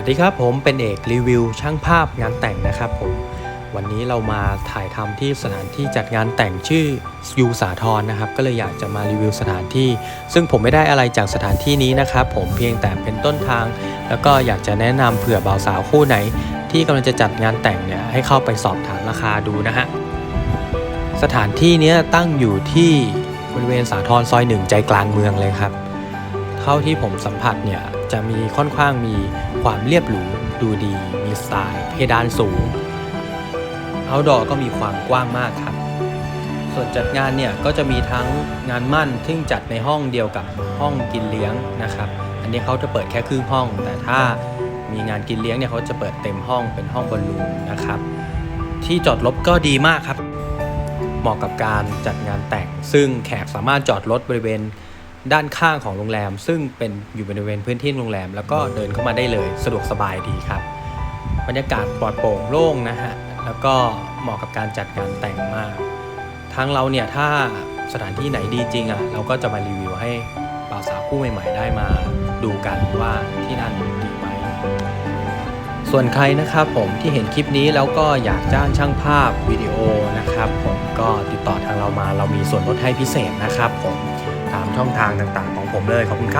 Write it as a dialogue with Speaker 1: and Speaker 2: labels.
Speaker 1: วัสดีครับผมเป็นเอกรีวิว ช่างภาพงานแต่งนะครับผมวันนี้เรามาถ่ายทำที่สถานที่จัดงานแต่งชื่อยูสาทรนะครับ ก็เลยอยากจะมารีวิวสถานที่ ซึ่งผมไม่ได้อะไรจากสถานที่นี้นะครับ ผมเพียงแต่เป็นต้นทาง แล้วก็อยากจะแนะนำเผื่อบ่าวสาวคู่ไหน ที่กำลังจะจัดงานแต่งเนี่ยให้เข้าไปสอบถามราคาดูนะฮะสถานที่เนี้ยตั้งอยู่ที่บริเวณสาทรซอยหนึ่งใจกลางเมืองเลยครับเท่าที่ผมสัมผัสเนี่ยจะมีค่อนข้างมี ความเรียบหรูดูดีมีสไตล์เพดานสูง เอาดอก็มีความกว้างมากครับ ส่วนจัดงานเนี่ยก็จะมีทั้งงานมั่นซึ่งจัดในห้องเดียวกับห้องกินเลี้ยงนะครับ อันนี้เขาจะเปิดแค่ครึ่งห้อง แต่ถ้ามีงานกินเลี้ยงเนี่ยเขาจะเปิดเต็มห้องเป็นห้องบอลลูนนะครับ ที่จอดรถก็ดีมากครับ เหมาะกับการจัดงานแต่ง ซึ่งแขกสามารถจอดรถบริเวณ ด้านข้างของโรงแรม ซึ่งเป็นอยู่บริเวณพื้นที่โรงแรม แล้วก็เดินเข้ามาได้เลยสะดวกสบายดีครับ บรรยากาศปลอดโปร่งโล่งนะฮะแล้วก็เหมาะกับการจัดงานแต่งมากทางเราเนี่ยถ้าสถานที่ไหนดีจริงอะ่ะเราก็จะมารีวิวให้บ่าวสาวคู่ใหม่ ๆ ได้มาดูกันว่าที่นั่นดีไหมส่วนใครนะครับผมที่เห็นคลิปนี้แล้วก็อยากจ้างช่างภาพวิดีโอนะครับ ผมก็ติดต่อทางเรามาเรามีส่วนลดให้พิเศษนะครับผม ตามช่องทางต่างๆ ของผมเลยขอบคุณครับ